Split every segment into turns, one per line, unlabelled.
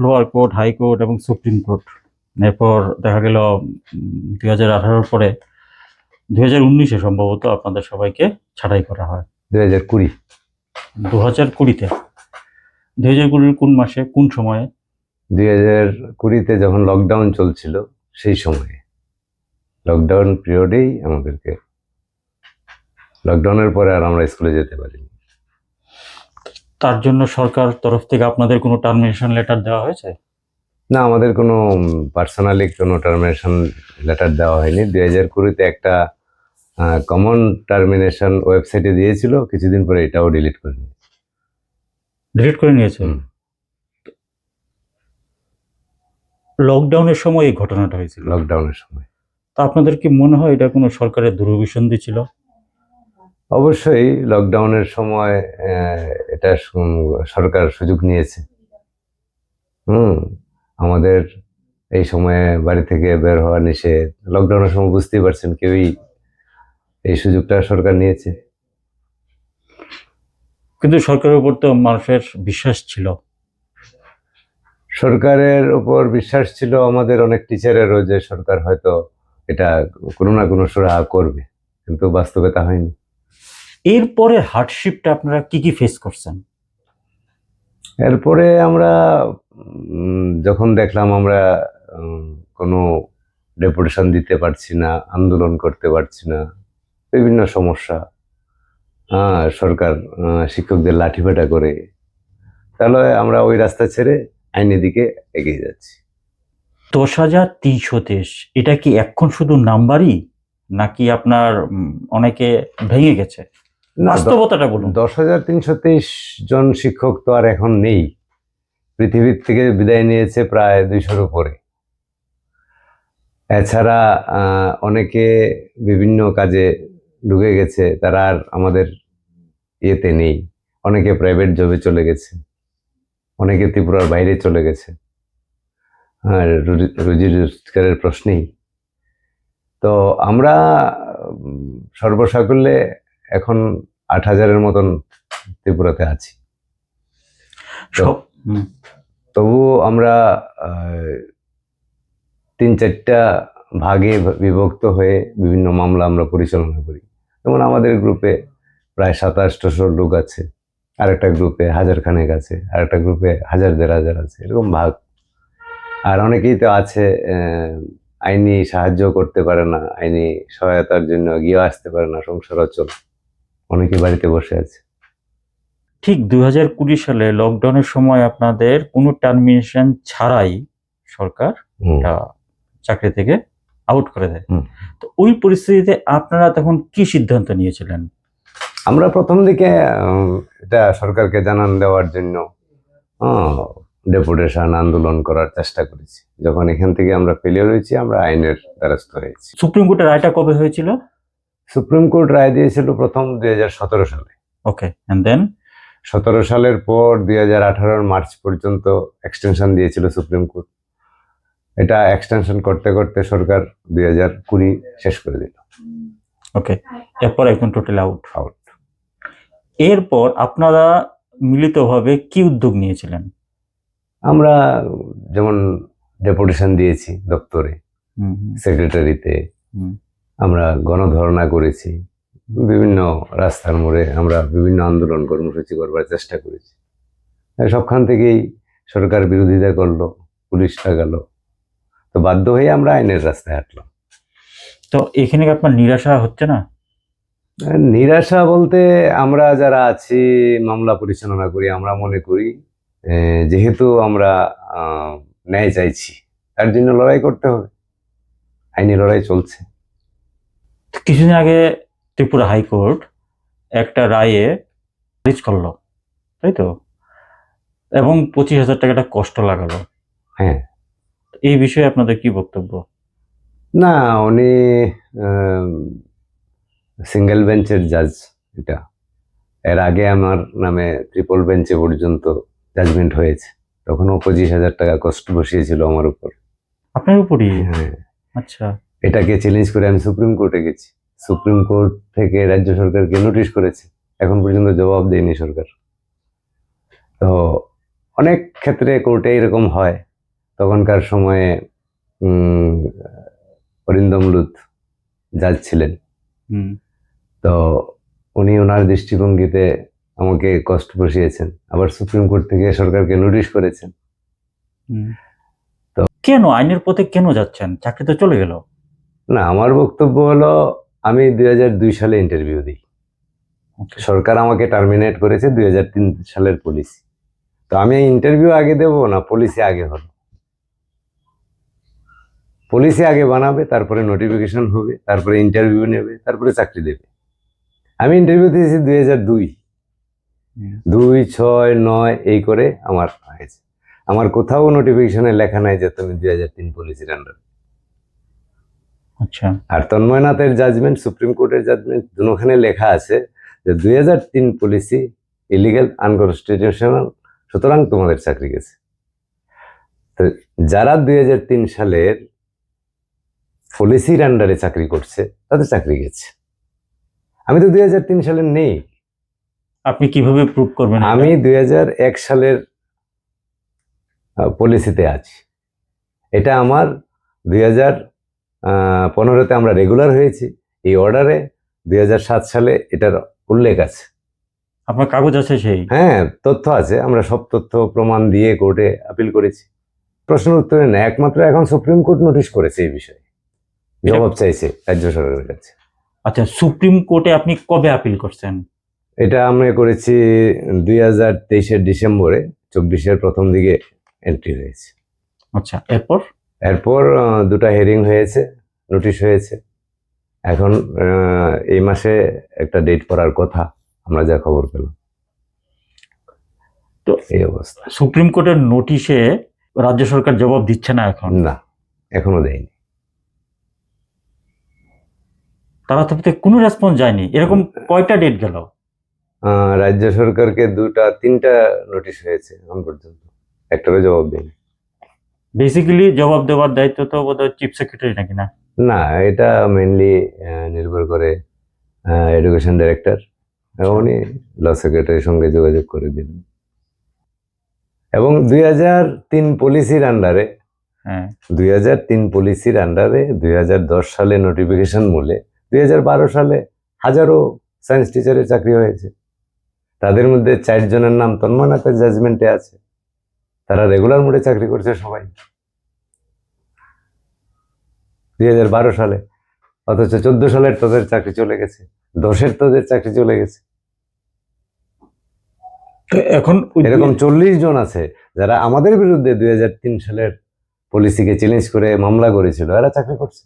Lower court high court এবং supreme court. এরপর দেখা গেল দুই হাজার আঠারোর পরে দুই হাজার উনিশে সম্ভবত আপনাদের সবাইকে ছাঁটাই করা হয়।
দুই হাজার কুড়ি।
দু হাজার কুড়িতে। দুই হাজার কুড়ির কোন মাসে কোন সময়ে?
দুই হাজার কুড়িতে যখন লকডাউন চলছিল সেই সময়ে। লকডাউন পিরিয়ডেই আমাদেরকে লকডাউনের পরে আর আমরা স্কুলে যেতে পারিনি।
তার জন্য সরকার তরফ থেকে আপনাদের কোনো টার্মিনেশন লেটার দেওয়া হয়েছে?
না আমাদের কোনো পার্সোনালি কোনো টার্মিনেশন লেটার দেওয়া হয়নি। দুই হাজার কুড়িতে একটা কমন টার্মিনেশন ওয়েবসাইটে দিয়েছিল কিছুদিন পরে এটাও ডিলিট করে দিয়েছে।
ডিলিট করে নিয়েছে। লকডাউনের সময় এই ঘটনাটা হয়েছিল?
লকডাউনের সময়।
তা আপনাদের কি মনে হয় এটা কোনো সরকারের দুরভিসন্ধি ছিল?
অবশ্যই লকডাউনের সময় এটা সরকার সুযোগ নিয়েছে। হুম আমাদের এই সময়ে বাড়ি থেকে বের হওয়া নিষেধ। লকডাউনের সময় বুঝতেই পারছেন কেউই এই সুযোগটা সরকার নিয়েছে।
কিন্তু সরকারের উপর তো মানুষের বিশ্বাস ছিল।
সরকারের উপর বিশ্বাস ছিল আমাদের অনেক টিচারেরও যে সরকার হয়তো এটা কোনো না কোনো সুরাহা করবে কিন্তু বাস্তবে তা হয়নি।
এরপরে হার্ডশিপটা আপনারা কি কি ফেস করছেন?
এরপরে আমরা যখন দেখলাম আমরা কোনো ডেপুটেশন দিতে পারছি না আন্দোলন করতে পারছি না বিভিন্ন সমস্যা হ্যাঁ সরকার শিক্ষকদের লাঠিপেটা করে তাহলে আমরা ওই রাস্তা ছেড়ে আইনের দিকে এগিয়ে যাচ্ছি।
দশ হাজার তিনশো তেইশ এটা কি এখন শুধু নাম্বারই নাকি আপনার অনেকে ভেঙে গেছে? বাস্তবতাটা বলুন।
দশ হাজার তিনশো তেইশ জন শিক্ষক তো আর এখন নেই। পৃথিবীর থেকে বিদায় নিয়েছে প্রায় দুইশোর উপরে। এছাড়া অনেকে বিভিন্ন কাজে ঢুকে গেছে, তারা আর আমাদের ইয়েতে নেই। অনেকে প্রাইভেট জবে চলে গেছে। অনেকে ত্রিপুরার বাইরে চলে গেছে। আর রুজি- রুজি রোজগারের প্রশ্নেই। তো আমরা সর্বসাকুল্যে এখন আট হাজারের মতন ত্রিপুরাতে আছি। তবুও আমরা তিন চারটা ভাগে বিভক্ত হয়ে বিভিন্ন মামলা আমরা পরিচালনা করি। যেমন আমাদের গ্রুপে প্রায় সাতাশশো লোক আছে আরেকটা গ্রুপে হাজার খানেক আছে আরেকটা গ্রুপে হাজার দেড় হাজার আছে এরকম ভাগ। আর অনেকেই তো আছে আইনি সাহায্য করতে পারে না আইনি সহায়তার জন্য গিয়ে আসতে পারে না সংসার অচল। অনেকে বাড়িতে বসে আছে।
ঠিক দুই হাজার কুড়ি সালে লকডাউনের সময় আপনাদের কোনো টার্মিনেশন ছাড়াই সরকার চাকরি থেকে আউট করে দেয়। তো ওই পরিস্থিতিতে আপনারা তখন কি সিদ্ধান্ত নিয়েছিলেন?
আমরা প্রথম দিকে এটা সরকারকে জানান দেওয়ার জন্য ডেপুটেশন আন্দোলন করার চেষ্টা করেছি। যখন এখান থেকে আমরা ফেলিয়ার হয়েছি আমরা আইনের দ্বারস্থ হয়েছি।
সুপ্রিম কোর্টের রায়টা কবে হয়েছিল?
সুপ্রিম কোর্ট রায় দিয়েছিল প্রথম দুই হাজার সতেরো সালে।
ওকে অ্যান্ড দেন
সতেরো সালের পর দুই হাজার মার্চ পর্যন্ত এক্সটেনশন দিয়েছিল সুপ্রিম কোর্ট। এটা এক্সটেনশন করতে করতে সরকার দুই হাজার কুড়ি শেষ করে দিল।
ওকে এরপর একদম টোটাল আউট
আউট
এরপর আপনারা মিলিতভাবে কি উদ্যোগ নিয়েছিলেন?
আমরা যেমন ডেপুটেশন দিয়েছি দপ্তরে সেক্রেটারিতে। আমরা গণধর্ণা করেছি। বিভিন্ন রাস্তার মোড়ে আমরা বিভিন্ন আন্দোলন কর্মসূচি করবার চেষ্টা করেছি। সবখান থেকেই সরকার বিরোধিতা করল পুলিশ লাগালো তো বাধ্য হয়ে আমরা আইনের রাস্তায় হাঁটলাম।
তো এখানে আপনার নিরাশা হচ্ছে না?
নিরাশা বলতে আমরা যারা আছি মামলা পরিচালনা করি আমরা মনে করি যেহেতু আমরা ন্যায় চাইছি তার জন্য লড়াই করতে হবে। আইনি লড়াই চলছে।
কিছুদিন আগে ত্রিপুরা হাইকোর্ট একটা রায়ে খারিজ করল তাই তো? এবং পঁচিশ হাজার টাকাটা কষ্ট লাগালো।
হ্যাঁ।
এই বিষয়ে আপনাদের কি বক্তব্য?
না উনি সিঙ্গেল বেঞ্চের জাজ এটা। এর আগে আমার নামে ট্রিপল বেঞ্চে পর্যন্ত জাজমেন্ট হয়েছে। তখনও পঁচিশ হাজার টাকা কষ্ট বসিয়েছিল আমার উপর।
আপনার উপরই?
হ্যাঁ।
আচ্ছা।
এটাকে চ্যালেঞ্জ করে আমি সুপ্রিম কোর্টে গেছি। সুপ্রিম কোর্ট থেকে রাজ্য সরকারকে নোটিশ করেছে। এখন পর্যন্ত জবাব দেয়নি সরকার। তো অনেক ক্ষেত্রে কোর্টে এরকম হয়। তখনকার সময়ে উম, অরিন্দম লুথ জাজ ছিলেন। তো উনি ওনার দৃষ্টিভঙ্গিতে আমাকে কষ্ট বসিয়েছেন। আবার সুপ্রিম কোর্ট থেকে সরকারকে নোটিশ করেছেন।
তো কেন? আইনের পথে কেন যাচ্ছেন? চাকরি তো চলে গেল।
না আমার বক্তব্য হলো আমি দুই হাজার দুই সালে ইন্টারভিউ দিই। সরকার আমাকে টার্মিনেট করেছে দু হাজার তিন সালের পলিসি তো আমি ইন্টারভিউ আগে দেব না পলিসি আগে হলো পলিসি আগে বানাবে তারপরে নোটিফিকেশন হবে তারপরে ইন্টারভিউ নেবে তারপরে চাকরি দেবে। আমি ইন্টারভিউ দিয়েছি দুই হাজার দুই। দুই ছয় নয় এই করে আমার হয়েছে। আমার কোথাও নোটিফিকেশনে লেখা নাই যে তুমি দুই হাজার তিন পলিসির আন্ডার
আচ্ছা।
আর তন্ময়নাথের জাজমেন্ট সুপ্রিম কোর্টের জাজমেন্ট দুখানে লেখা আছে যে দুই হাজার তিন পলিসি ইলিগাল আনকনস্টিটিউশনাল সুতরাং তোমাদের চাকরি গেছে। তো যারা দুই হাজার তিন সালের পলিসির আন্ডারে চাকরি করছে তাদের চাকরি গেছে। আমি তো দুই হাজার তিন সালের নেই।
আপনি কীভাবে প্রুভ করবেন
আমি দুই হাজার এক সালের পলিসিতে আছি। এটা আমার দুই হাজার পনেরোতে আমরা রেগুলার হয়েছি। এই অর্ডারে দুই হাজার সাত সালে এটার উল্লেখ আছে।
আপনার কাগজ আছে সেই?
হ্যাঁ তথ্য আছে। আমরা সব তথ্য প্রমাণ দিয়ে কোর্টে আপিল করেছি। প্রশ্নের উত্তরে না একমাত্র এখন সুপ্রিম কোর্ট নোটিশ করেছে এই বিষয়ে। জবাব চাইছে রাজ্য সরকারের কাছে।
আচ্ছা সুপ্রিম কোর্টে আপনি কবে আপিল করছেন?
এটা আমরা করেছি দুই হাজার তেইশের ডিসেম্বরে। চব্বিশের প্রথম দিকে এন্ট্রি হয়েছে।
আচ্ছা এরপর?
এরপর দুটো হেয়ারিং হয়েছে নোটিশ হয়েছে। এখন এই মাসে একটা ডেট পড়ার কথা আমরা যা খবর পেলাম।
তো
এই অবস্থা।
সুপ্রিম কোর্টের নোটিশে রাজ্য সরকার জবাব দিচ্ছে না এখন?
না এখনও দেয়নি।
তারা তো কোনো রেসপন্স যায়নি। এরকম কয়টা ডেট গেল?
আহ, রাজ্য সরকারকে দুটা তিনটা নোটিশ হয়েছে এখন পর্যন্ত। একটারও জবাব দেয়নি।
বেসিক্যালি জবাব দেওয়ার দায়িত্ব তো বোধহয় চিফ সেক্রেটারি নাকি না?
না এটা মেনলি নির্ভর করে এডুকেশন ডাইরেক্টর উনি ল সেক্রেটারির সঙ্গে যোগাযোগ করে দিলেন। এবং দুই হাজার তিন পলিসির আন্ডারে
হ্যাঁ।
দুই হাজার তিন পলিসির আন্ডারে দুই হাজার দশ সালে নোটিফিকেশন মূলে দুই হাজার বারো সালে হাজারো সায়েন্স টিচারের চাকরি হয়েছে। তাদের মধ্যে চারজনের নাম তন্ময়নাথের জাজমেন্টে আছে। তারা রেগুলার মোডে চাকরি করছে সবাই। দুই হাজার বারো সালে অথচ চোদ্দ সালের তাদের চাকরি চলে গেছে দশের তাদের চাকরি চলে গেছে।
এখন
এরকম চল্লিশ জন আছে যারা আমাদের বিরুদ্ধে দুই হাজার তিন সালের পলিসিকে চ্যালেঞ্জ করে মামলা করেছিল এরা চাকরি করছে।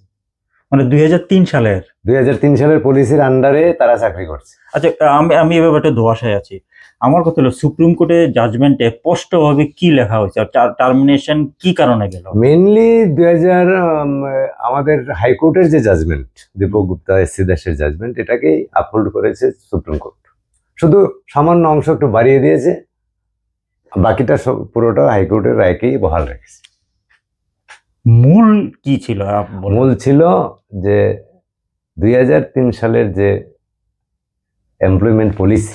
মানে দুই হাজার তিন সালের?
দুই হাজার তিন সালের পলিসির আন্ডারে তারা চাকরি করছে।
আচ্ছা আমি আমি এ ব্যাপারে ধোয়াশায় আছি। আমার কথা হলো সুপ্রিম কোর্টের জাজমেন্টে স্পষ্টভাবে কি লেখা হয়েছে আর টার্মিনেশন কি কারণে গেল?
মেনলি দুই হাজার আমাদের হাইকোর্টের যে judgement Deepak Gupta S C দাসের জাজমেন্ট এটাকেই আপহোল্ড করেছে সুপ্রিম কোর্ট শুধু সামান্য অংশ একটু বাড়িয়ে দিয়েছে বাকিটা সব পুরোটা হাইকোর্টের রায়কেই বহাল রেখেছে।
মূল কি ছিল?
মূল ছিল যে দুই হাজার তিন সালের যে এমপ্লয়মেন্ট পলিসি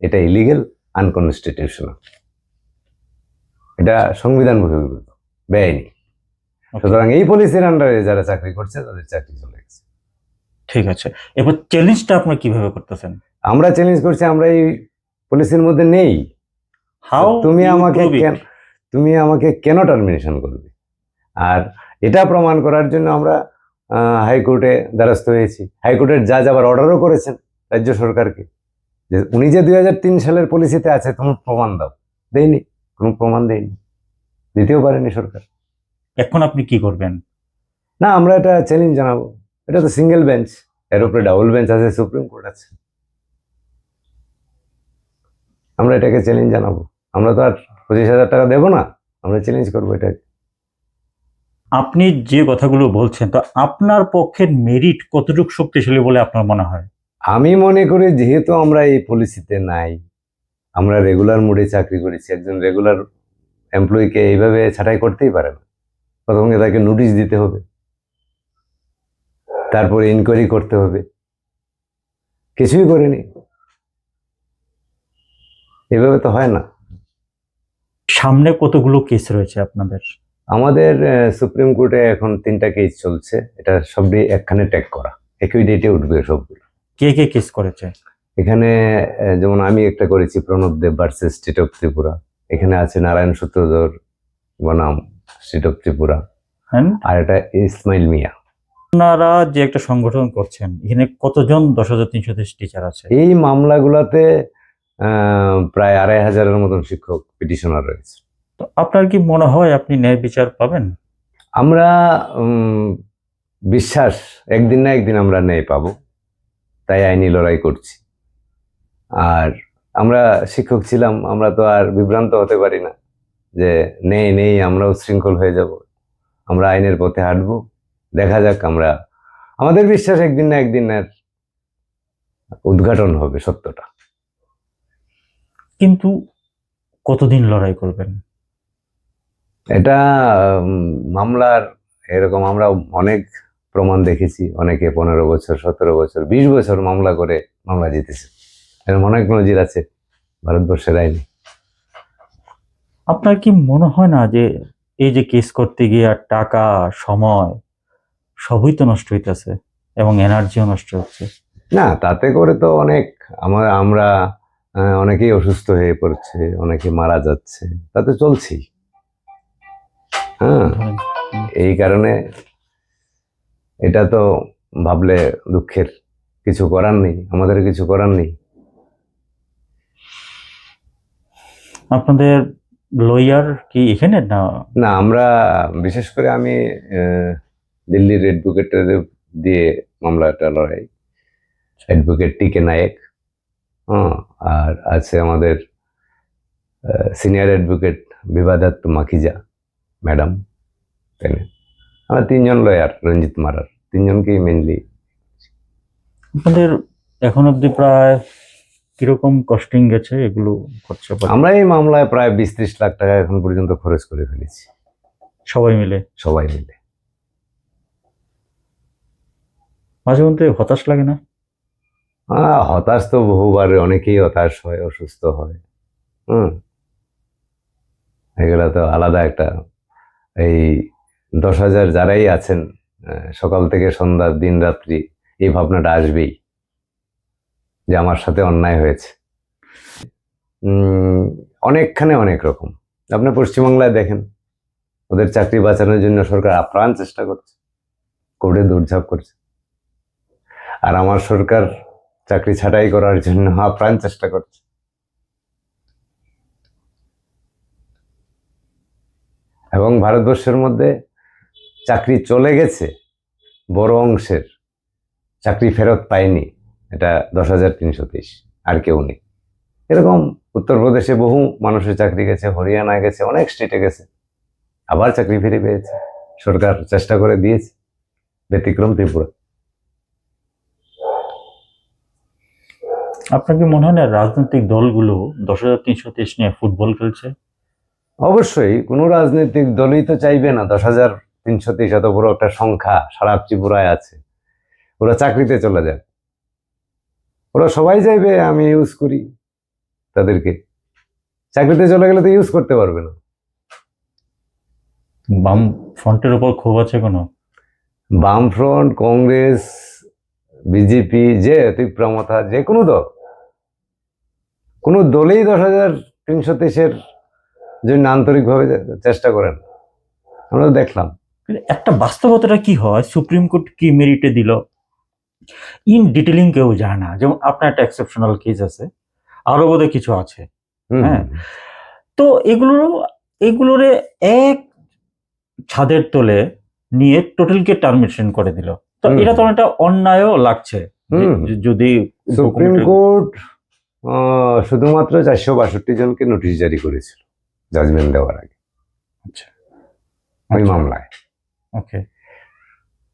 এটা ইলিগেল আনকনস্টিটিউশনাল এটা সংবিধান বহির্ভূত বেআইনি। সুতরাং এই পলিসির আন্ডারে যারা চাকরি করছে তাদের চাকরি চলে গেছে।
ঠিক আছে। এবার চ্যালেঞ্জটা আপনারা কীভাবে করতেছেন?
আমরা চ্যালেঞ্জ করছি আমরা এই পলিসির মধ্যে নেই।
হাউ
তুমি আমাকে কেন তুমি আমাকে কেন টার্মিনেশন করবে? আর এটা প্রমাণ করার জন্য আমরা হাইকোর্টে দ্বারস্থ হয়েছি। হাইকোর্টের জাজ আবার অর্ডারও করেছেন রাজ্য সরকারকে। যে উনি যে দুই হাজার তিন সালের পলিসিতে আছে তুমি প্রমাণ দাও। দেয়নি কোনো প্রমাণ দেয়নি। দিতেও পারেনি সরকার।
এখন আপনি কি করবেন?
না আমরা এটা চ্যালেঞ্জ জানাব। এটা তো সিঙ্গেল বেঞ্চ এর উপরে ডাবল বেঞ্চ আছে সুপ্রিম কোর্ট আছে। আমরা এটাকে চ্যালেঞ্জ জানাব। আমরা তো আর পঁচিশ হাজার টাকা দেবো না আমরা চ্যালেঞ্জ করব এটাকে।
আপনি যে কথাগুলো বলছেন তো আপনার পক্ষে মেরিট কতটুকু শক্তিশালী বলে আপনার মনে হয়?
আমি মনে করি যেহেতু আমরা এই পলিসিতে নাই আমরা রেগুলার মোডে চাকরি করেছি একজন রেগুলার এমপ্লয়িকে এইভাবে ছাঁটাই করতেই পারে না। প্রথমে তাকে নোটিশ দিতে হবে তারপরে ইনকোয়ারি করতে হবে। কিছুই করিনি। এভাবে তো হয় না।
সামনে কতগুলো কেস রয়েছে আপনাদের?
আমাদের সুপ্রিম কোর্টে এখন তিনটা কেস চলছে এটা সবই একখানে ট্যাগ করা একই ডেটে উঠবে সবগুলো।
কে কে কেস করেছে?
এখানে যেমন আমি একটা করেছি Pranab Deb versus state of Tripura. এখানে আছে নারায়ণ সূত্রধর বনাম স্টেট অফ ত্রিপুরা। আর এটা ইসমাইল মিয়া।
আপনারা যে একটা সংগঠন করছেন এখানে কতজন দশ হাজার তিনশো টিচার আছে?
এই মামলাগুলোতে প্রায় আড়াই হাজারের মতন শিক্ষক পিটিশনার রয়েছে।
তো আপনার কি মনে হয় আপনি ন্যায় বিচার পাবেন?
আমরা বিশ্বাস একদিন না একদিন আমরা ন্যায় পাবো। তাই আইনি লড়াই করছি। আর আমরা শিক্ষক ছিলাম আমরা তো আর বিভ্রান্ত হতে পারি না যে নেই নেই আমরা শৃঙ্খল হয়ে যাব। আমরা আইনের পথে হাঁটবো দেখা যাক আমরা আমাদের বিশ্বাস একদিন না একদিন এর উদ্ঘাটন হবে সত্যটা।
কিন্তু কতদিন লড়াই করবেন?
এটা মামলার এরকম আমরা অনেক প্রমাণ দেখেছি অনেকে পনেরো বছর সতেরো বছর বিশ বছর মামলা করে মামলা জিতেছে। এরকম অনেক নজির আছে ভারতবর্ষের আইনে।
আপনার কি মনে হয় না যে এই যে কেস করতে গিয়ে আর টাকা সময় সবই তো নষ্ট হইতেছে এবং এনার্জিও নষ্ট হচ্ছে?
না তাতে করে তো অনেক আমার আমরা অনেকেই অসুস্থ হয়ে পড়ছে অনেকে মারা যাচ্ছে তাতে চলছেই। হ্যাঁ। এই কারণে এটা তো ভাবলে দুঃখের। কিছু করার নেই আমাদের কিছু করার নেই।
আপনাদের লয়ার কি এখানে না?
না আমরা বিশেষ করে আমি দিল্লির অ্যাডভোকেটের দিয়ে মামলাটা লড়াই। অ্যাডভোকেট টি কে নায়েক হ্যাঁ আর আছে আমাদের সিনিয়র অ্যাডভোকেট বিবাদাত্ত মাখিজা ম্যাডাম তাই না? আমরা তিনজন লয়ার রঞ্জিত মারার। তিনজনকেই মেনলি
আপনাদের এখন অব্দি প্রায় কীরকম কস্টিং গেছে এগুলো খরচা?
আমরা এই মামলায় প্রায় বিশ ত্রিশ লাখ টাকা এখন পর্যন্ত খরচ করে ফেলেছি।
সবাই মিলে?
সবাই মিলে।
মাঝে মধ্যে হতাশ লাগে না?
আহ, হতাশ তো বহুবার অনেকেই হতাশ হয় অসুস্থ হয়। হুম। এগুলো তো আলাদা একটা এই দশ হাজার যারাই আছেন সকাল থেকে সন্ধ্যা, দিন রাত্রি, এই ভাবনাটা আসবেই যে আমার সাথে অন্যায় হয়েছে। অনেকখানে অনেক রকম। আপনি পশ্চিমবাংলায় দেখেন, ওদের চাকরি বাঁচানোর জন্য সরকার আপ্রাণ চেষ্টা করছে, কোর্টে দৌড়ঝাঁপ করছে। আর আমার সরকার চাকরি ছাঁটাই করার জন্য আপ্রাণ চেষ্টা করছে। এবং ভারতবর্ষের মধ্যে চাকরি চলে গেছে বড় অংশের। চাকরি ফেরত পায়নি এটা দশ হাজার তিনশো তেইশ আর কেউ নেই। এরকম উত্তরপ্রদেশে বহু মানুষের চাকরি গেছে হরিয়ানায় গেছে অনেক স্টেটে গেছে। আবার চাকরি ফিরে পেয়েছে সরকার চেষ্টা করে দিয়েছে ব্যতিক্রম ত্রিপুরা।
আপনাকে মনে হয় না রাজনৈতিক দলগুলো দশ হাজার তিনশো তেইশ নিয়ে ফুটবল খেলছে?
অবশ্যই কোনো রাজনৈতিক দলই তো চাইবে না দশ হাজার তিনশো তেইশ এত বড় একটা সংখ্যা সারা ত্রিপুরায় আছে। ওরা চাকরিতে চলে যায়। ওরা সবাই চাইবে আমি ইউজ করি তাদেরকে। চাকরিতে চলে গেলে তো ইউজ করতে পারবে না।
বাম ফ্রন্টের উপর ক্ষোভ আছে কোনো?
বামফ্রন্ট কংগ্রেস বিজেপি যে তীব্রমতা যে কোনো দল। কোনো দলেই দশ হাজার তিনশো তেইশের জন্য আন্তরিকভাবে চেষ্টা করেন আমরা দেখলাম।
একটা বাস্তবতাটা কি হয়? সুপ্রিম কোর্ট কি মেরিটে দিল? ইন ডিটেলিং কেউ জানে না। যেমন আপনার একটা এক্সেপশনাল কেস আছে। আরও বোধহয় কিছু আছে। হ্যাঁ। তো এগুলো এগুলোরে এক ছাদের তলে নিয়ে টোটালকে টার্মিনেশন করে দিল। তো এটা তো একটা অন্যায়ও লাগছে। যদি
সুপ্রিম কোর্ট শুধুমাত্র চারশো বাষট্টি জনকে নোটিশ জারি করেছিল। জাজমেন্ট দেওয়ার আগে।
আচ্ছা।
ওই
আচ্ছা,
মামলায়।
ওকে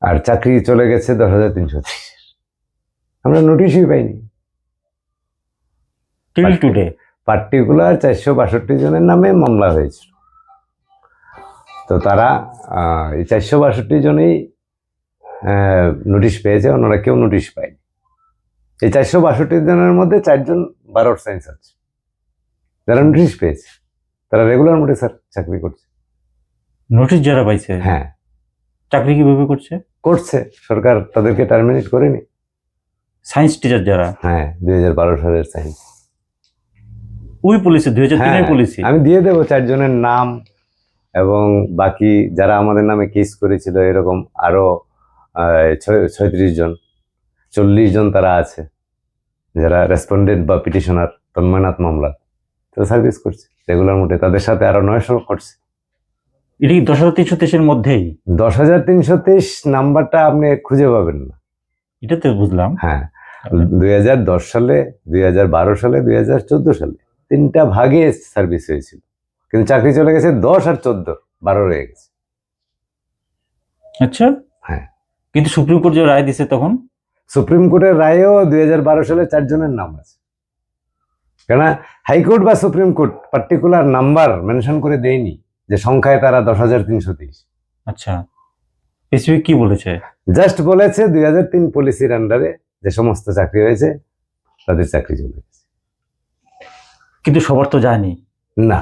আর চাকরি চলে গেছে দশ হাজার তিনশো আমরা নোটিশই পাইনি।
টিল। টুডে
পার্টিকুলার চারশো বাষট্টি জনের নামে মামলা হয়েছিল। তো তারা এই চারশো বাষট্টি জনেই নোটিশ পেয়েছে ওনারা কেউ নোটিশ পায়নি। এই চারশো বাষট্টি জনের মধ্যে চারজন বারোর সায়েন্স আছে যারা নোটিশ পেয়েছে তারা রেগুলার মোডে স্যার চাকরি করছে।
নোটিশ যারা পাইছে?
হ্যাঁ।
চাকরি কীভাবে করছে?
করছে। সরকার তাদেরকে টার্মিনেট করেনি
সায়েন্স টিচার যারা?
হ্যাঁ দুই হাজার বারো সালের সায়েন্স
ওই পুলিশে দুই হাজার
হ্যাঁ,
তিনের পুলিশে
আমি দিয়ে দেবো চারজনের নাম এবং বাকি যারা আমাদের নামে কেস করেছিল এরকম আরও ছয়ত্রিশ জন চল্লিশ জন তারা আছে যারা রেসপন্ডেন্ট বা পিটিশনার তন্ময়নাথ মামলা তারা সার্ভিস করছে। রেগুলার মোটে তাদের সাথে আরও নয়শো করছে।
এটা দশ হাজার তিনশো তেইশের মধ্যেই।
দশ হাজার তিনশো তেইশ নাম্বারটা আপনি খুঁজে পাবেন না।
এটা তো বুঝলাম।
হ্যাঁ দুই হাজার দশ সালে দুই হাজার বারো সালে দুই হাজার চোদ্দ সালে তিনটা ভাগে সার্ভিস হয়েছিল। কিন্তু চাকরি চলে গেছে দশ আর চোদ্দ বারো রয়ে গেছে।
আচ্ছা।
হ্যাঁ।
কিন্তু সুপ্রিম কোর্ট যে রায় দিছে তখন?
সুপ্রিম কোর্টের রায়েও দুই হাজার বারো সালে চারজনের নাম আছে। কেন হাইকোর্ট বা supreme court particular number mention করে দেয়নি। যে সংখ্যায় তারা দশ হাজার তিনশো তেইশ
আচ্ছা স্পেসিফিক কি বলেছে?
জাস্ট বলেছে দুই হাজার তিন পলিসির আন্ডারে যে সমস্ত চাকরি হয়েছে তাদের চাকরি চলে গেছে।
কিন্তু সবার তো যায়নি।
না।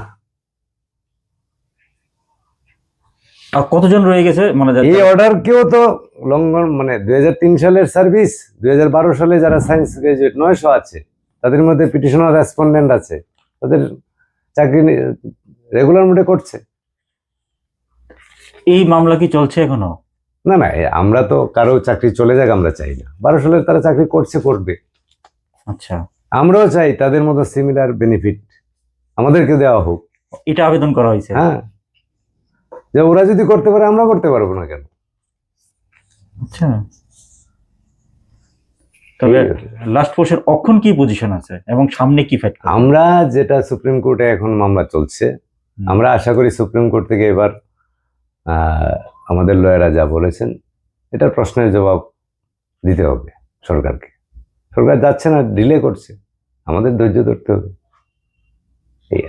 আর কতজন রয়ে গেছে মানে
এই অর্ডার কেউ তো লঙ্ঘন মানে দুই হাজার তিন সালের সার্ভিস দুই হাজার বারো সালে যারা সায়েন্স গ্রাজুয়েট নয়শো আছে তাদের মধ্যে পিটিশনার রেসপন্ডেন্ট আছে তাদের চাকরি রেগুলার মোডে করছে।
এই মামলা কি চলছে এখনও?
না না আমরা তো কারও চাকরি চলে যাক আমরা চাই না। বারো সালের তারা চাকরি করছে করবে।
আচ্ছা।
আমরাও চাই তাদের মতো সিমিলার বেনিফিট আমাদেরকে দেওয়া হোক।
এটা আবেদন করা হয়েছে?
হ্যাঁ। যে ওরা যদি করতে পারে আমরা করতে পারব না কেন?
আচ্ছা। তবে লাস্ট পোর্শন অক্ষণ কি পজিশন আছে এবং সামনে কি ফাইট
আমরা যেটা সুপ্রিম কোর্টে এখন মামলা চলছে আমরা আশা করি সুপ্রিম কোর্ট থেকে এবার আমাদের লয়েরা যা বলেছেন, এটার প্রশ্নের জবাব দিতে হবে সরকারকে। সরকার যাচ্ছে না, ডিলে করছে। আমাদের ধৈর্য ধরতে হবে। এই।